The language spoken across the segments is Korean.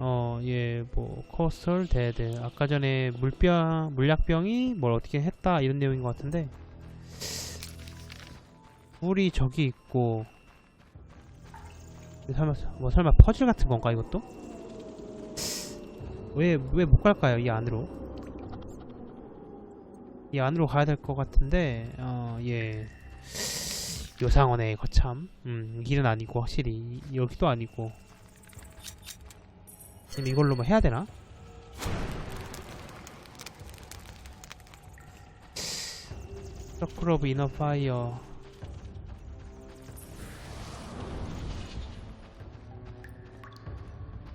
어, 예, 뭐, 코스털 데드. 아까 전에 물병, 물약병이 뭘 어떻게 했다, 이런 내용인 것 같은데. 불이 저기 있고. 설마, 뭐, 설마 퍼즐 같은 건가, 이것도? 왜, 왜 못 갈까요, 이 안으로? 이 안으로 가야 될 것 같은데, 어, 예. 요상원의 거참. 음, 길은 아니고, 확실히. 여기도 아니고. 이걸로 뭐 해야 되나? 서클 오브 이너 파이어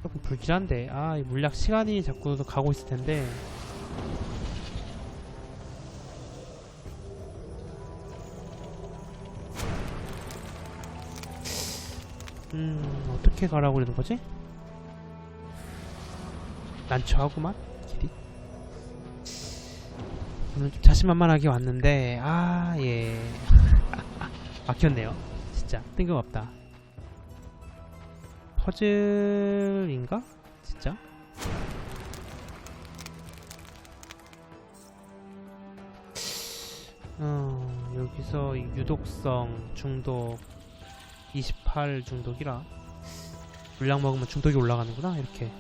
조금 불길한데 아, 이 물약 시간이 자꾸 가고 있을 텐데 음, 어떻게 가라고 그러는 거지? 난처하구만 길이. 오늘 좀 자신만만하게 왔는데 아예. 막혔네요. 진짜 뜬금없다. 퍼즐인가? 진짜? 어 여기서 이 유독성 중독 28 중독이라. 물약 먹으면 중독이 올라가는구나 이렇게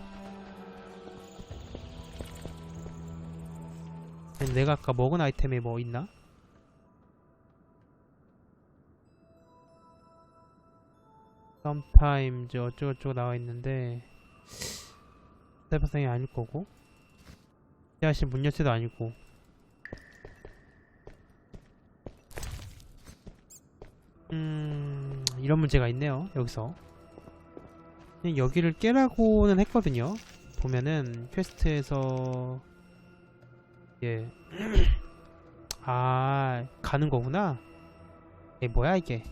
내가 아까 먹은 아이템에 뭐 있나? sometimes 어쩌고저쩌고 나와 있는데 사이버상이 아닐 거고. 야시 문 열쇠도 아니고. 음 이런 문제가 있네요 여기서. 그냥 여기를 깨라고는 했거든요. 보면은 퀘스트에서 예. 아, 가는 거구나. 이 뭐야 이게?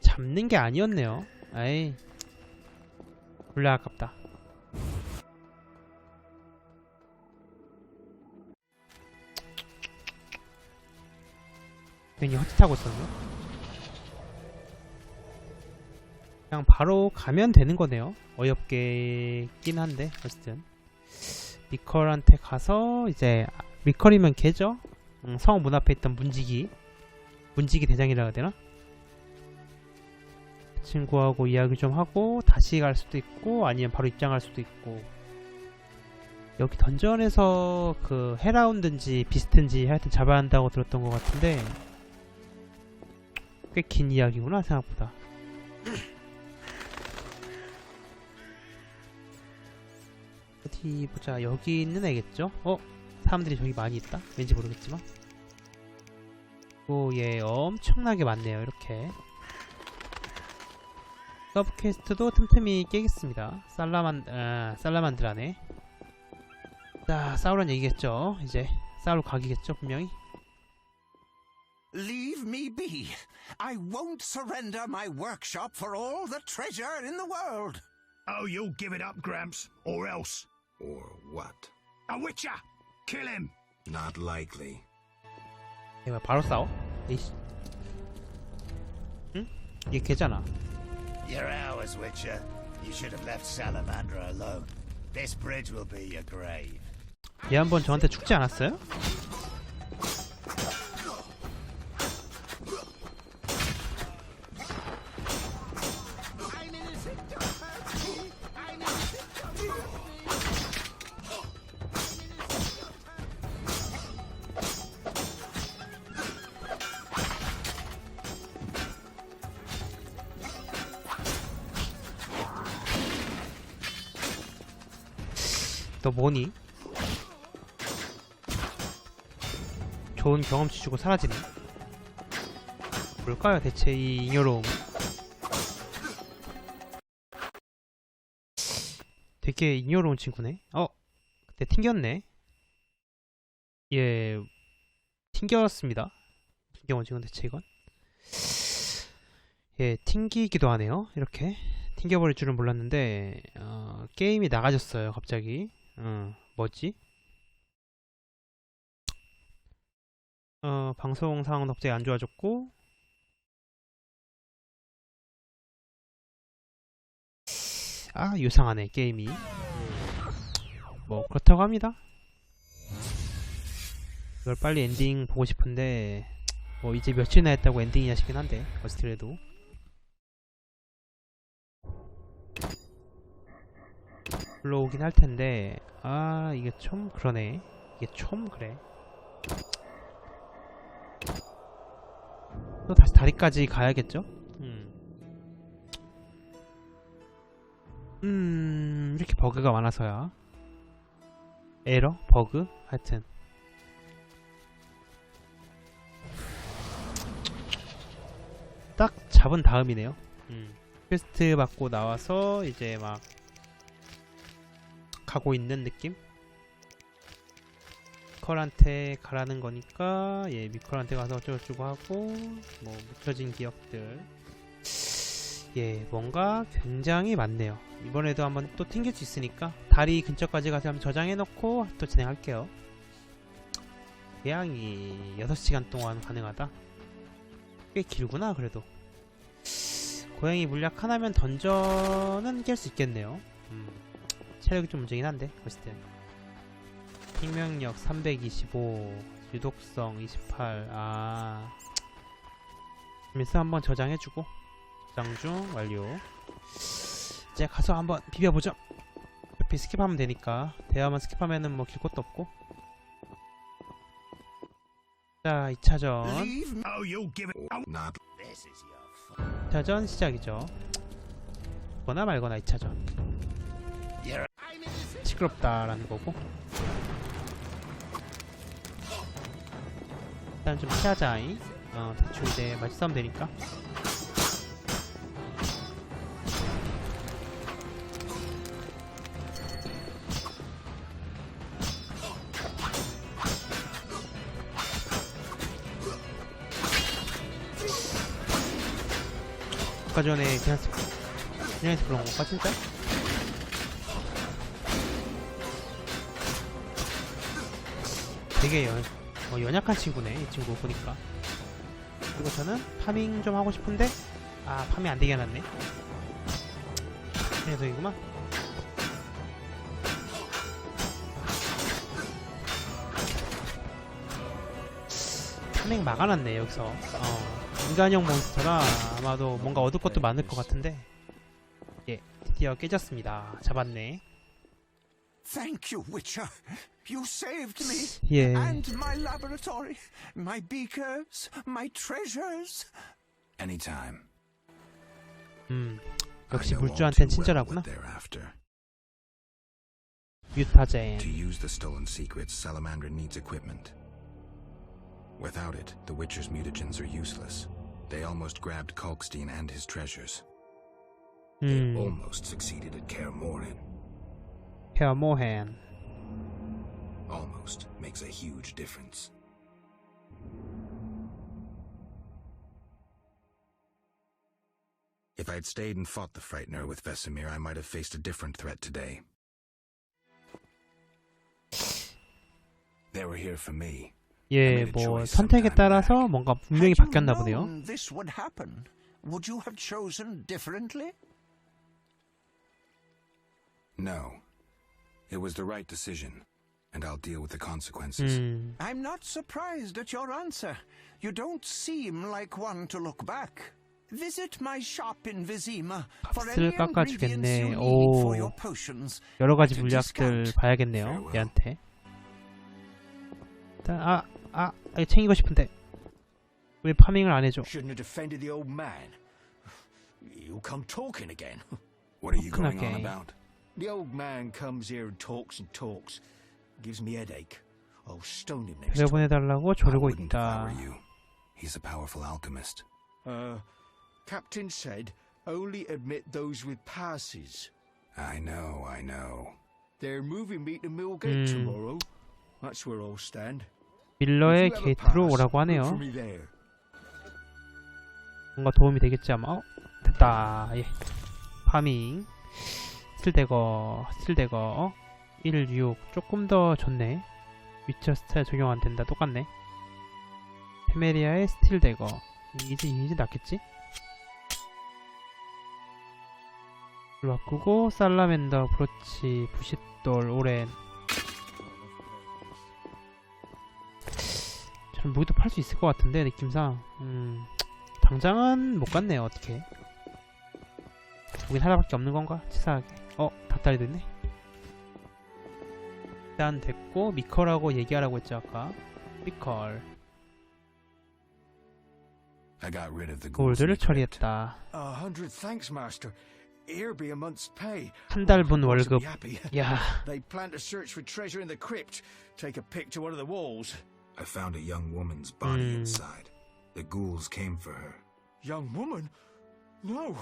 잡는 게 아니었네요. 아이, 몰라 아깝다. 괜히 헛짓하고 있었네. 그냥 바로 가면 되는 거네요. 어이없게 긴 한데 어쨌든. 미컬한테 가서 이제 미컬이면 걔죠. 응, 성문 앞에 있던 문지기 문지기 대장이라 해야 되나? 그 친구하고 이야기 좀 하고 다시 갈 수도 있고 아니면 바로 입장할 수도 있고 여기 던전에서 그 헤라운드인지 비스트인지 하여튼 잡아야 한다고 들었던 것 같은데 꽤 긴 이야기구나 생각보다 어디 보자 여기 있는 애겠죠? 어? 사람들이 저기 많이 있다? 왠지 모르겠지만 오예 엄청나게 많네요 이렇게 서브 퀘스트도 틈틈이 깨겠습니다 살라만 아, 살라만드라네 자 싸우란 얘기겠죠 이제 싸우러 가기겠죠 분명히 Leave me be. I won't surrender my workshop for all the treasure in the world. Oh, you'll give it up, Gramps, or else. Or what? A witcher! Kill him! Not likely. 얘가 바로 싸워? 이씨 응? 얘 걔잖아 You're ours, Witcher. You should have left Salamandra alone. This bridge will be your grave. 얘 한번 저한테 죽지 않았어요? 뭐니? 좋은 경험치 주고 사라지네. 뭘까요, 대체 이 잉여로움? 되게 잉여로운 친구네. 어, 그때 튕겼네. 예, 튕겼습니다. 무슨 경우지, 건 대체 이건? 예, 튕기기도 하네요. 이렇게 튕겨버릴 줄은 몰랐는데 어, 게임이 나가졌어요, 갑자기. 어, 뭐지? 어, 방송 상황도 갑자기 안 좋아졌고. 아 유상하네 게임이. 뭐 그렇다고 합니다. 이걸 빨리 엔딩 보고 싶은데 뭐 이제 며칠이나 했다고 엔딩이냐 싶긴 한데 어스트레도 불러오긴 할 텐데 아 이게 좀 그러네 이게 좀 그래 또 다시 다리까지 가야겠죠? 음. 음, 이렇게 버그가 많아서야. 에러? 버그? 하여튼. 딱 잡은 다음이네요. 음. 퀘스트 받고 나와서 이제 막 가고 있는 느낌? 미컬한테 가라는 거니까 예 미컬한테 가서 어쩌고저쩌고 하고 뭐 묻혀진 기억들. 예 뭔가 굉장히 많네요. 이번에도 한번 또 튕길 수 있으니까. 다리 근처까지 가서 한번 저장해 놓고 또 진행할게요. 대양이 6시간 동안 가능하다. 꽤 길구나 그래도. 고양이 물약 하나면 던전은 깰 수 있겠네요. 음, 체력이 좀 문제긴 한데 어쨌든. 생명력 325 유독성 28 아... 미스 한번 저장해주고 저장 중 완료. 이제 가서 한번 비벼보죠. 옆에 스킵하면 되니까. 대화만 스킵하면은 뭐 길 것도 없고. 자 2차전. Leave Oh, you'll give it. Oh, Not This is your fault. 2차전 시작이죠. 거나 말거나 2차전. You're 시끄럽다라는 거고. 일단 좀 피하자이. 어 대충 이제 맞싸면 되니까. 아까 전에 그냥 그냥 그런 건가 진짜? 되게 연, 어, 연약한 친구네 이 친구 보니까. 그리고 저는 파밍 좀 하고 싶은데 아 파밍 안 되게 해놨네. 이 녀석이구만. 파밍 막아놨네 여기서. 어, 인간형 몬스터라 아마도 뭔가 얻을 것도 많을 것 같은데. 예 드디어 깨졌습니다. 잡았네 Thank you, Witcher. You saved me. 예 And my laboratory, my beakers, my treasures. anytime. 음 I 역시 know all 물주한텐 too well 친절하구나 what they're after. 뮤타젠 To use the stolen secrets, Salamander needs equipment. Without it, the Witcher's mutagens are useless. They almost grabbed Kalkstein and his treasures. They 음 almost succeeded at Kaer Morhen. 헤어모헨 Almost makes a huge difference. If I'd stayed and fought the Frightener with Vesemir, I might have faced a different threat today. They were here for me. 예, 뭐 선택에 따라서 뭔가 분명히 Had you 바뀌었나 보네요. known this would happen, would you have chosen differently? No. It was the right decision, and I'll deal with the consequences. 음, I'm not surprised at your answer. You don't seem like one to look back. Visit my shop in Vizima for any 값을 ingredients 깎아주겠네. you need for 오. your potions. 여러 가지 At a 물약들 discount. 봐야겠네요. Farewell. 얘한테. 일단 아, 아, 아, 이거 챙기고 싶은데 왜 파밍을 안 해줘? Shouldn't have defended the old man. You come talking again. What are you going Okay. on about? The old man comes here and talks and talks. Gives me headache. I'll stone him next 배려 time. 보내달라고 I 조르고 wouldn't if I 있다. were you. He's a powerful alchemist. Uh, Captain said only admit those with passes. I know, I know. They're moving me to Millgate Hmm. tomorrow. That's where I'll stand. 밀러의 If you have a 게이트로 pass, 오라고 look 하네요. for me there. 뭔가 도움이 되겠지 아마. 어, 됐다. 예. 파밍. 스틸대거, 스틸대거. 1, 6. 조금 더 좋네. 위쳐 스타일 적용 안 된다. 똑같네. 페메리아의 스틸대거. 이제, 이제 낫겠지? 바꾸고 살라멘더 브로치 부싯돌 오렌 저는 무기도 팔 수 있을 것 같은데 느낌상 음 당장은 못 갔네요 어떻게 무긴 하나밖에 없는 건가 치사하게 어 닭다리도 있네 일단 됐고 미컬하고 얘기하라고 했죠 아까 미컬 I got rid of the ghouls in 골드를 the crypt. 처리했다 A hundred thanks, Master. Here be a month's pay. 한 달분 Boss will 월급 be happy. 야 they plan to search for treasure in the crypt. Take a pick to one of the walls. I found a young woman's body Hmm. inside. The ghouls came for her. Young woman? No,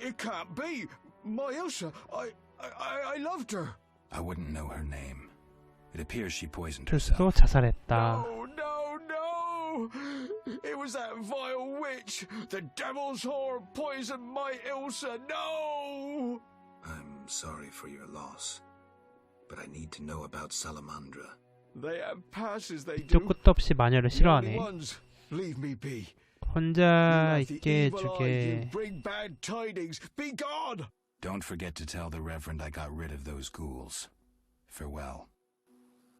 it can't be. My Ilsa, I, I, I loved her. I wouldn't know her name. It appears she poisoned 스스로 herself. 자살했다 No, no, no! It was that vile witch! The devil's whore poisoned my Ilsa! No! I'm sorry for your loss, but I need to know about Salamandra. They have passes, they 밑도 do. 끝도 없이 마녀를 The only 싫어하네 ones. Leave me be. 혼자 You have the 있게 evil eye, you 해주게 bring bad tidings. Be gone! Don't forget to tell the Reverend I got rid of those ghouls. Farewell.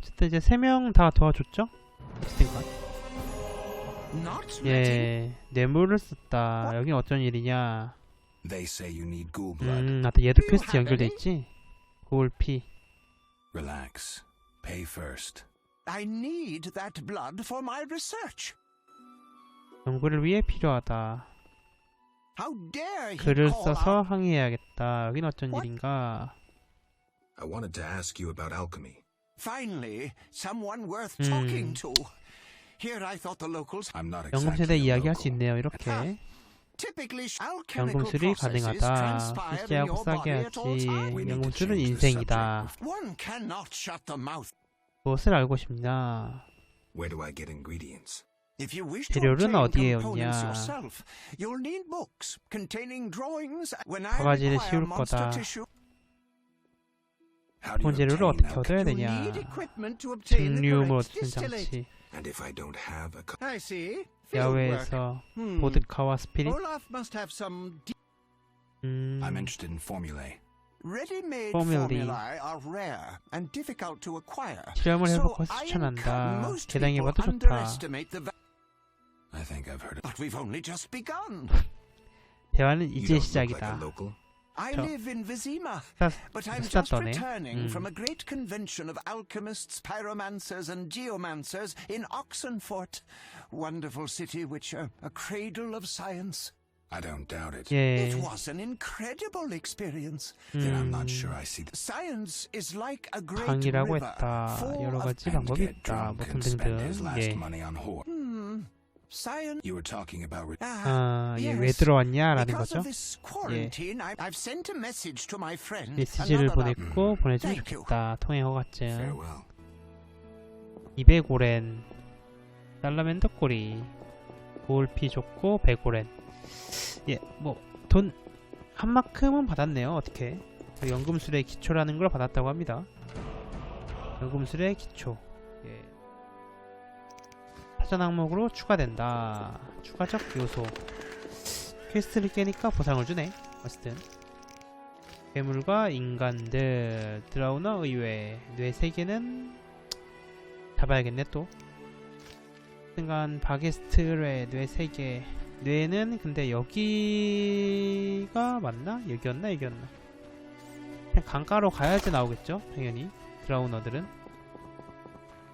어쨌든 이제 세 명 다 도와줬죠? 어쨌든간 예 뇌물을 썼다 여긴 어쩐 일이냐 They say you need ghoul blood. 음 나도 얘도 퀘스트 연결돼? 있지? 고울 피 Relax. Pay first. I need that blood for my research. 연구를 위해 필요하다 글을 써서 항의해야겠다 여긴 어쩐 What? 일인가 I wanted to ask you about alchemy. Finally, someone worth Hmm. talking to. Here I thought the locals I'm not exactly a 이야기할 수 local. 있네요 이렇게 typically sh- alchemical 연금술이 가능하다 실제하고 your 싸게 하지 times. We need to 연금술은 인생이다 subject. One cannot shut the mouth. 무엇을 알고 싶냐 Where do I get ingredients? If you wish to 재료는 obtain 어디에 components 없냐? yourself, you'll need books containing drawings. When I 바가지를 require 씌울 monster 거다. tissue, How do you 본재료를 obtain 어떻게 얻어야 alchemy? you 되냐 need equipment to obtain the 증류물 correct 어떻게 distillate. 장치 And if I don't have a co- I see. Field work. 야외에서 Hmm. 보드카와 스피릿 Olaf must have some de- 음, I'm interested in formulae. ready-made Formulae. formulae are rare and difficult to acquire. 실험을 So 해보고 I 추천한다 encourage most people 개당해봐도 좋다 underestimate the va- I think I've heard of But we've only just begun. 대화는 You 이제 don't look like a 시작이다 local. I 저- live in Vizima, 스타, but I'm 스타 just 떠네 returning 음. from a great convention of alchemists, pyromancers, and geomancers in Oxenfurt. Wonderful city, Witcher, a cradle of science. I don't doubt it. 예 It was an incredible experience. Then I'm 음, not sure I see the Science is like a great 강의라고 river, 했다 full 여러 of 가지 and 방법이 get 있다 drunk 뭐 and spend his 등등등 last 예 You were talking about Ah, 아, 예, 왜. 들어왔냐라는 Because 거죠 of this quarantine, I, I've sent a message to my friend. 메시지를 보냈고 음. 보내주면. 좋겠다 통행 허가증 farewell. 200오렌 살라멘더 꼬리 고울피 좋고 100오렌 예 뭐 돈 한 만큼은 받았네요 어떻게 그 연금술의 기초라는 걸 받았다고 합니다 연금술의 기초 예. 사전 항목으로 추가된다. 추가적 요소. 퀘스트를 깨니까 보상을 주네. 어쨌든. 괴물과 인간들. 드라우너 의외. 뇌 세개는 잡아야겠네 또. 순간 바게스트의 뇌 3개. 뇌는 근데 여기가 맞나? 여기였나? 여기였나? 그냥 강가로 가야지 나오겠죠? 당연히. 드라우너들은.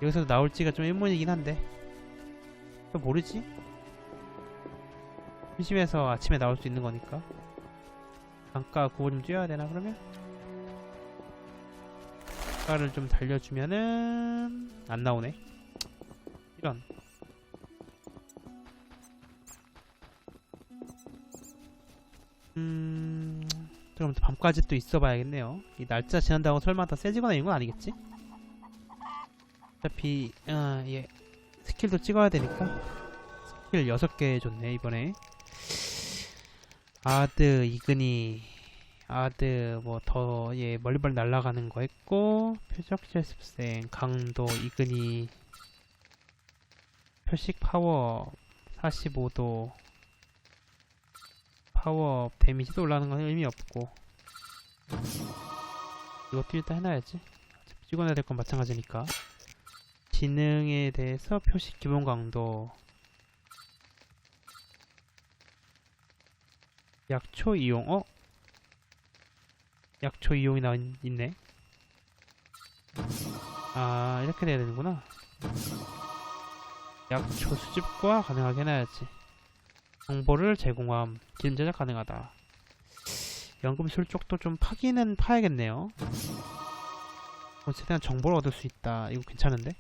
여기서 나올지가 좀 의문이긴 한데 또 모르지? 심심해서 아침에 나올 수 있는 거니까 강가 구호 좀 뛰어야 되나 그러면? 강가를 좀 달려주면은 안 나오네 이런 음... 그럼 또 밤까지 또 있어 봐야겠네요 이 날짜 지난다고 설마 더 세지거나 이런 건 아니겠지? 어차피 어, 예 스킬도 찍어야 되니까. 스킬 6개 줬네 이번에. 아드 이근이. 아드 뭐 더 예 멀리멀리 날아가는 거 했고 표적질 습생 강도 이근이. 표식 파워 45도. 파워 데미지도 올라가는 건 의미 없고. 이것도 일단 해놔야지. 찍어놔야 될 건 마찬가지니까. 지능에 대해서 표시 기본 강도. 약초 이용, 어? 약초 이용이 나 있네. 아, 이렇게 돼야 되는구나. 약초 수집과 가능하게 해놔야지. 정보를 제공함. 기름 제작 가능하다. 연금술 쪽도 좀 파기는 파야겠네요. 뭐 최대한 정보를 얻을 수 있다. 이거 괜찮은데?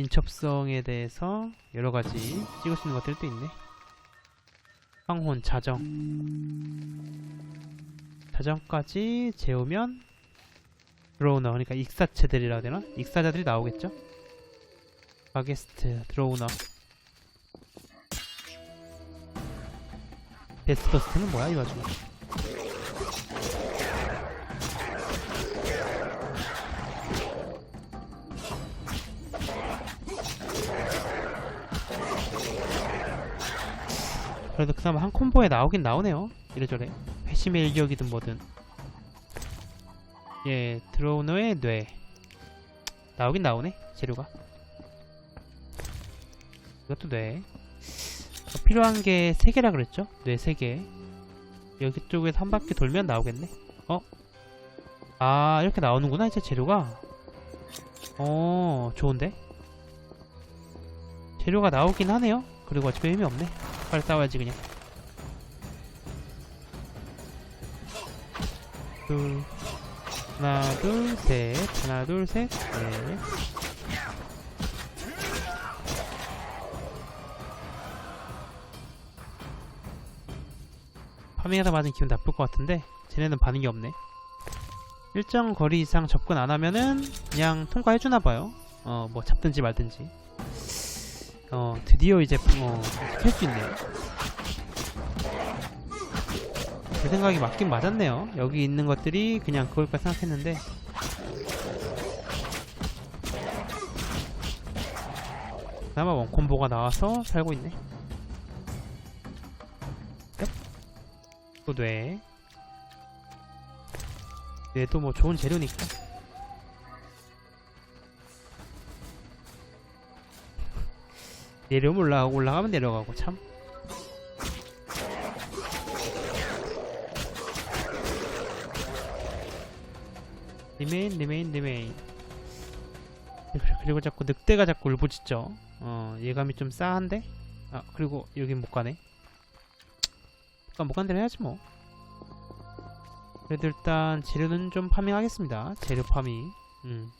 민첩성에 대해서 여러 가지 찍을 수 있는 것들도 있네. 황혼, 자정. 자정까지 재우면 드로우너, 그러니까 익사체들이라 해야 되나? 익사자들이 나오겠죠? 바게스트, 드로우너. 베스버스트는 뭐야, 이 와중에? 그래도 그나마 한 콤보에 나오긴 나오네요. 이래저래. 회심의 일격이든 뭐든. 예, 드로우너의 뇌. 나오긴 나오네, 재료가. 이것도 뇌. 어, 필요한 게 3개라 그랬죠? 뇌 3개. 여기 쪽에서 한 바퀴 돌면 나오겠네. 어? 아, 이렇게 나오는구나, 이제 재료가. 어, 좋은데? 재료가 나오긴 하네요. 그리고 어차피 의미 없네. 빨리 싸워야지 그냥. 둘. 하나 둘 셋. 하나 둘셋넷 파밍하다 맞은 기분 나쁠 것 같은데 쟤네는 반응이 없네. 일정 거리 이상 접근 안 하면은 그냥 통과해주나봐요. 어 뭐 잡든지 말든지 어 드디어 이제 어 캘수 있네요. 제 생각이 맞긴 맞았네요. 여기 있는 것들이 그냥 그걸까 생각했는데. 그나마 원콤보가 나와서 살고 있네. 넵. 또 뇌. 뇌도 뭐 좋은 재료니까 내려오면 올라가고 올라가면 내려가고 참. 리메인 리메인 리메인. 그리고- 자꾸 늑대가 자꾸 울부짖죠. 어 예감이 좀 싸한데? 아 그리고 여긴 못 가네. 그니까 못간 대로 해야지 뭐. 그래도 일단 재료는 좀 파밍하겠습니다. 재료 파밍. 음.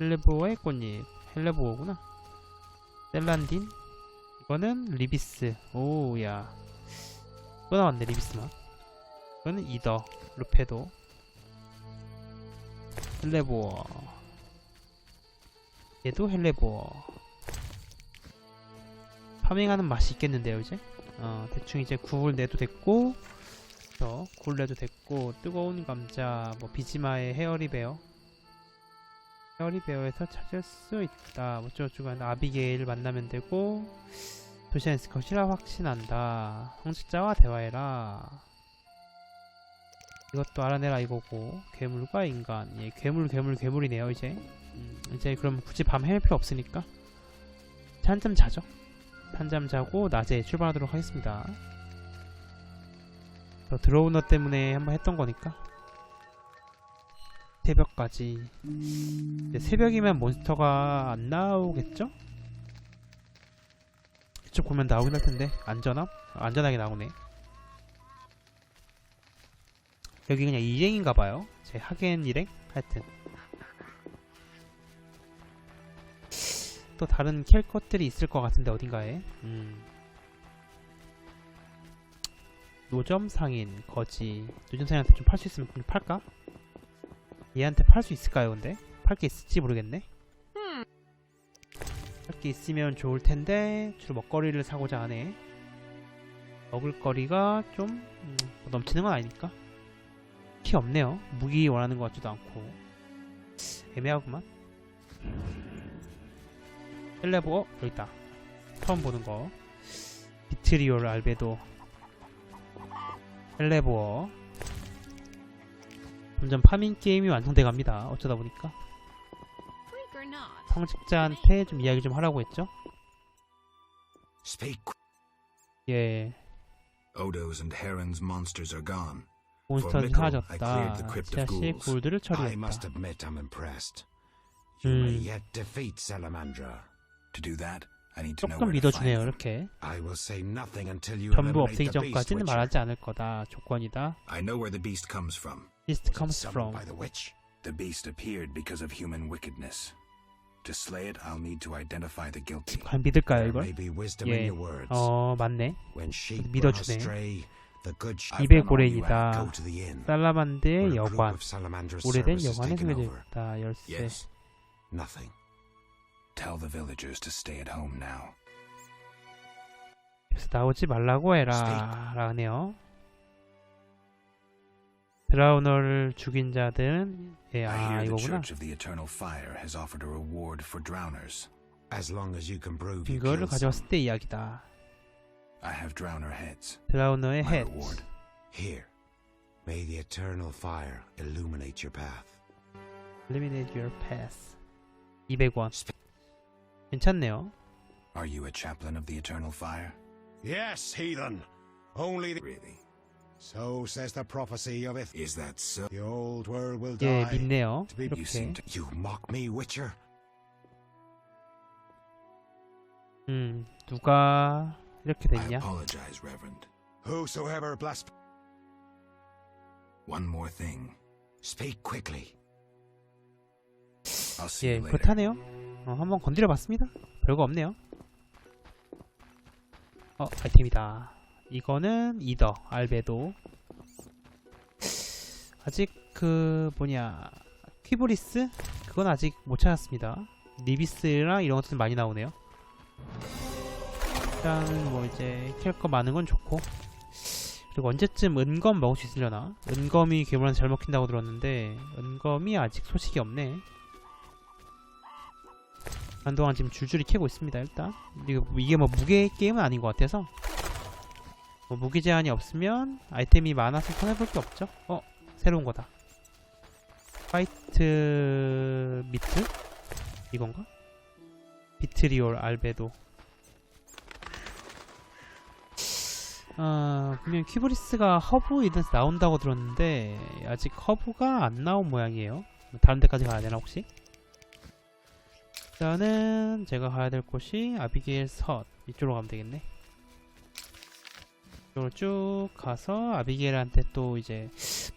헬레보어의 꽃잎. 헬레보어구나 셀란딘? 이거는 리비스. 오야. 또 나왔네 리비스만. 이거는 이더 루페도. 헬레보어. 얘도 헬레보어. 파밍하는 맛이 있겠는데요 이제? 어 대충 이제 구울 내도 됐고 저 구울 내도 됐고 뜨거운 감자 뭐 비지마의 헤어리베어. 헤 어리베어에서 찾을 수 있다. 하는 아비게일 만나면 되고 도시안스 것이라 확신한다. 성직자와 대화해라. 이것도 알아내라 이거고. 괴물과 인간. 예 괴물 괴물 괴물이네요 이제. 음, 이제 그럼 굳이 밤 헤맬 필요 없으니까. 한잠 자죠. 한잠 자고 낮에 출발하도록 하겠습니다. 저 드로우너 때문에 한번 했던 거니까 새벽까지 근데 새벽이면 몬스터가 안 나오겠죠? 이쪽 보면 나오긴 할 텐데 안전함? 안전하게 나오네 여기 그냥 일행인가 봐요. 제 하겐 일행? 하여튼. 또 다른 캘 것들이 있을 것 같은데 어딘가에. 음. 노점 상인, 거지. 노점 상인한테 좀 팔 수 있으면 좀 팔까? 얘한테 팔 수 있을까요, 근데? 팔 게 있을지 모르겠네. 팔 게 있으면 좋을 텐데 주로 먹거리를 사고자 하네. 먹을 거리가 좀 음, 뭐 넘치는 건 아니니까. 피 없네요. 무기 원하는 것 같지도 않고 애매하구만. 헬레보 어? 여기 있다. 처음 보는 거. 비트리올 알베도 헬레보어 점점 파밍 게임이 완성돼 갑니다. 어쩌다 보니까 성직자한테 좀 이야기 좀 하라고 했죠. 예, Odo's and Heron's monsters are gone. 몬스터는 사라졌다. 굴들을 I must 처리했다. 음, 조금 믿어주네요. 이렇게 전부 없애기 전까지는. 말하지 않을 거다. 조건이다. I know where the beast comes from. East Was it comes summoned from. by the witch? The beast appeared because of human wickedness. To slay it, I'll need to identify the guilty. 과연 믿을까요 There 이걸? may be wisdom 예. in your words. 어 맞네. When sheep run 믿어주네. astray, the good sheep I've 입의 done all you 고래이다. ask. go to the inn. 살라만드의 Where a group 여관. of Salamandra's 오래된 service is 여관에 taken 소개되어 over. 있다. 열쇠. Yes. Nothing. Tell the villagers to stay at home now. 그래서 나오지 말라고 해라. 라네요. 드라우너를 죽인 자들은 예, I 아 hear the 이거구나. Church of the Eternal Fire has offered a reward for drowners. As long as you can prove you 이거를 killed some. 가져왔을 때 이야기다. I have drowner heads. 드라우너의 My 헷. reward. Here. May the eternal fire illuminate your path. Eliminate your path. 200원. 괜찮네요. Are you a chaplain of the Eternal Fire? Yes, heathen. Only the... Really? So says the prophecy of it. Is that so? The old world will 예, die. 믿네요. To be You seem 이렇게. to. You mock me, Witcher? 음, 누가 이렇게 I 됐냐? apologize, Reverend. Whosoever blasphemy... One more thing. Speak quickly. I'll see 예, you later. 그렇다네요. 어, 한번 건드려봤습니다. 별거 없네요. 어, 아이템이다. 이거는 이더, 알베도. 아직 그 뭐냐 퀴브리스 그건 아직 못 찾았습니다. 리비스랑 이런 것들 많이 나오네요. 일단 뭐 이제 캘 거 많은 건 좋고 그리고 언제쯤 은검 먹을 수 있으려나? 은검이 괴물한테 잘 먹힌다고 들었는데 은검이 아직 소식이 없네. 한동안 지금 줄줄이 캐고 있습니다. 일단 이게 뭐 무게 게임은 아닌 것 같아서 뭐 무기 제한이 없으면 아이템이 많아서 손해볼 게 없죠. 어 새로운 거다. 화이트 미트 이건가? 비트리올 알베도. 아 분명 퀴브리스가 허브 이든스 나온다고 들었는데 아직 허브가 안 나온 모양이에요. 다른 데까지 가야 되나 혹시? 일단은 제가 가야 될 곳이 아비게일 섯 이쪽으로 가면 되겠네. 이쪽으로 쭉 가서 아비게일한테 또 이제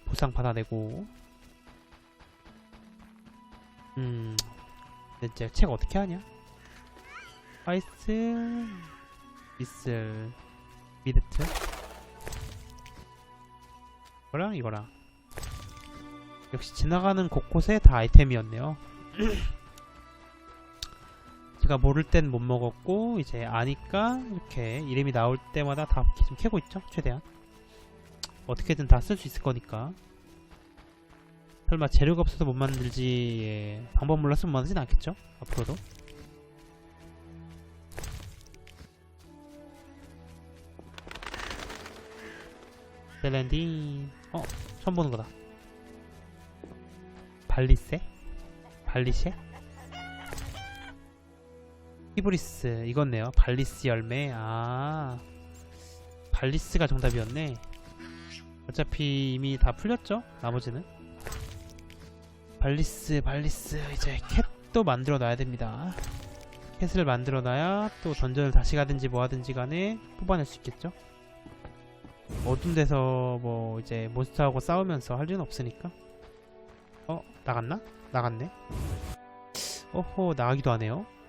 보상 받아내고 음 이제 책 어떻게 하냐? 화이트 미슬 미드트 이거랑 이거랑 역시 지나가는 곳곳에 다 아이템이었네요. 제가 모를 땐 못 먹었고 이제 아니까 이렇게 이름이 나올 때마다 다 계속 캐고 있죠 최대한. 어떻게든 다 쓸 수 있을 거니까. 설마 재료가 없어서 못 만들지 예, 방법 몰라서 못 만들진 않겠죠 앞으로도. 셀렌딘 어 처음 보는 거다. 발리세? 발리쉐 히브리스 이건네요. 발리스 열매. 아 발리스가 정답이었네. 어차피 이미 다 풀렸죠 나머지는? 발리스 발리스. 이제 캣도 만들어 놔야 됩니다. 캣을 만들어 놔야 또 던전을 다시 가든지 뭐 하든지 간에 뽑아낼 수 있겠죠? 어두운 데서 뭐 이제 몬스터하고 싸우면서 할 일은 없으니까. 어 나갔나? 나갔네. 어호 나가기도 하네요. 어,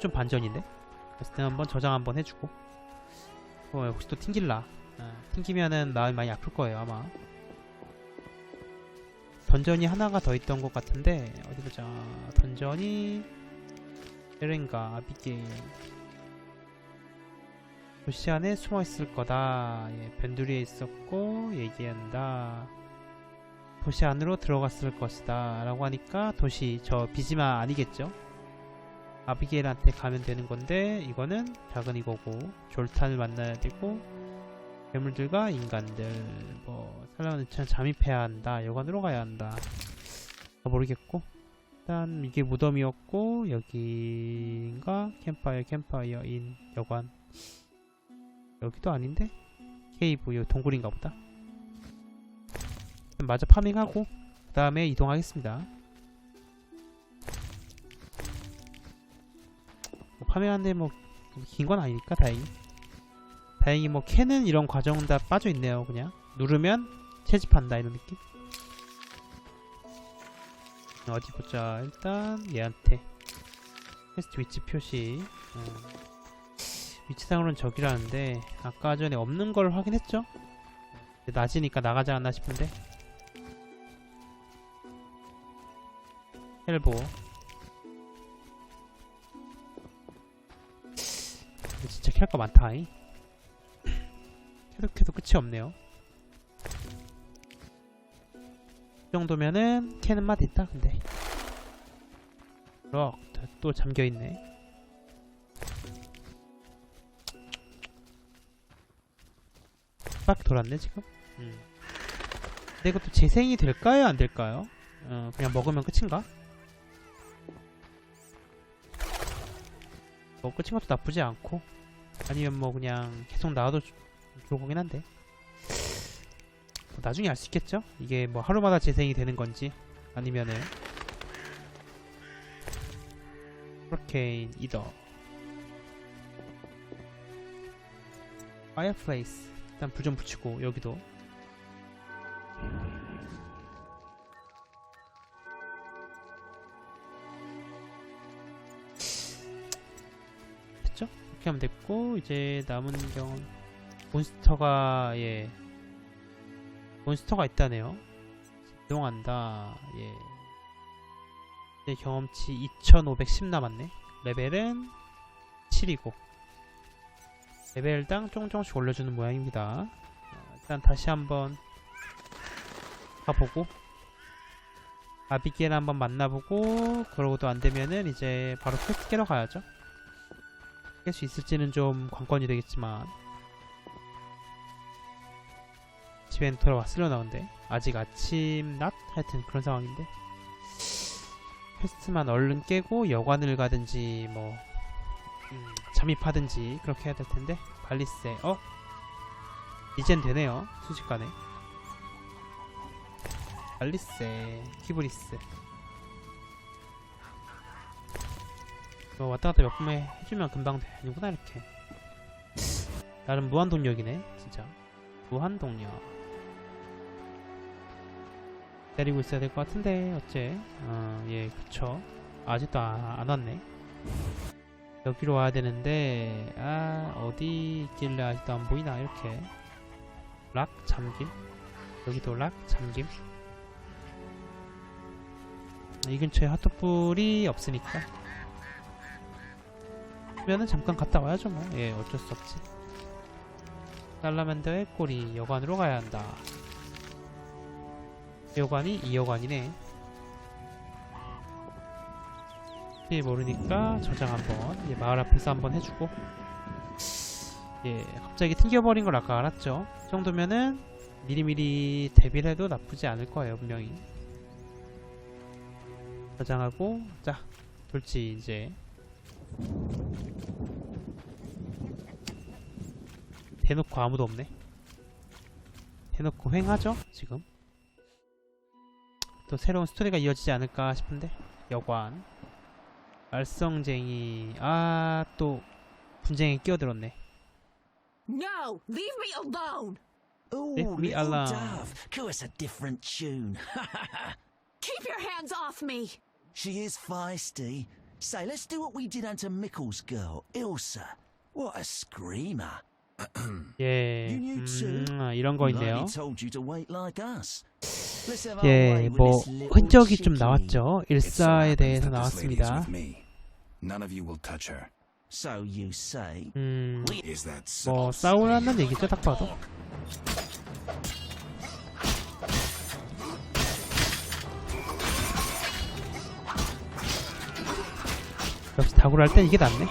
좀 반전인데? 내가 한번 저장 한번 해주고. 어 혹시 또 튕길라. 아, 튕기면은 마음이 많이 아플 거예요 아마. 던전이 하나가 더 있던 것 같은데 어디 보자. 던전이 에렌가 아비게일 도시 안에 숨어 있을 거다. 예, 변두리에 있었고 얘기한다. 도시 안으로 들어갔을 것이다. 라고 하니까 도시 저 비지마 아니겠죠 아비게일한테 가면 되는 건데 이거는 작은 이거고 졸탄을 만나야 되고 괴물들과 인간들 뭐 살라만드처럼 잠입해야 한다 여관으로 가야 한다. 아, 모르겠고. 일단 이게 무덤이었고 여기인가? 캠파이어 캠파이어 인 여관. 여기도 아닌데? 케이브 여기 동굴인가 보다. 마저 파밍하고. 그 다음에 이동하겠습니다 뭐 파밍하는데 뭐 긴 건 아니니까 다행히. 다행히 뭐 캐는 이런 과정은 다 빠져있네요 그냥. 누르면 채집한다 이런 느낌? 어디 보자. 일단 얘한테. 퀘스트 위치 표시. 어. 위치상으로는 저기라는데 아까 전에 없는 걸 확인했죠? 낮이니까 나가지 않나 싶은데. 헬보 진짜 캘거 많다 이 계속 해도 끝이 없네요. 이 정도면은 캐는 맛 있다 근데. 럭, 또 잠겨있네. 빡 돌았네 지금? 음. 근데 이것도 재생이 될까요 안 될까요? 어, 그냥 먹으면 끝인가? 뭐 끝인 것도 나쁘지 않고 아니면 뭐 그냥 계속 나와도 좋- 좋은 거긴 한데. 뭐 나중에 알 수 있겠죠? 이게 뭐 하루마다 재생이 되는 건지 아니면은. 허리케인 이더 파이어플레이스 일단 불 좀 붙이고 여기도 이렇게 하면 됐고 이제 남은 경우 몬스터가 예. 몬스터가 있다네요. 이동한다 예. 이제 경험치 2510 남았네. 레벨은 7이고. 레벨당 조금 조금씩 올려주는 모양입니다. 어, 일단 다시 한번 가보고 아비게일 한번 만나보고 그러고도 안되면은 이제 바로 퀘스트 깨러 가야죠 깰 수 있을지는 좀 관건이 되겠지만 집엔 돌아왔으려나 근데? 아직 아침 낮? 하여튼 그런 상황인데. 퀘스트만 얼른 깨고 여관을 가든지 뭐 음, 잠입하든지 그렇게 해야 될 텐데. 발리세. 어? 이젠 되네요 순식간에. 발리세. 키브리스 뭐 왔다 갔다 몇 번 해주면 금방 되는구나 이렇게. 나름 무한동력이네 진짜. 무한동력. 때리고 있어야 될 것 같은데 어째. 어예 그쵸. 아직도 아, 안 왔네. 여기로 와야 되는데 아 어디 있길래 아직도 안 보이나 이렇게. 락 잠김. 여기도 락 잠김. 이 근처에 핫도불이 없으니까 면은 잠깐 갔다 와야죠 뭐 예 어쩔 수 없지. 살라맨더의 꼬리 여관으로 가야 한다. 여관이 이 여관이네. 혹시 모르니까 저장 한번 예, 마을 앞에서 한번 해주고. 예 갑자기 튕겨버린 걸 아까 알았죠? 이 정도면은 미리미리 대비를 해도 나쁘지 않을 거예요 분명히. 저장하고 자 돌지 이제 대놓고 아무도 없네 대놓고 횡하죠 지금 또 새로운 스토리가 이어지지 않을까 싶은데 여관 말썽쟁이 아 또 분쟁에 끼어들었네 No! Leave me alone! Oh, Leave me little alone. dove. Give us a different tune. Keep your hands off me! she is feisty. Say, let's do what we did unto Mickle's girl, Ilsa. What a screamer. 예 You knew too. 음, 이런 거 있네요 Lady told you to wait like us. Let's have our 예 way with 뭐 this little 흔적이 좀. 나왔죠 일사에 대해서 나왔습니다 with me. None of you will touch her. So you say. 음 Is that so? 뭐 싸우라는 얘기죠 딱 봐도 다구를 할 땐 이게 낫네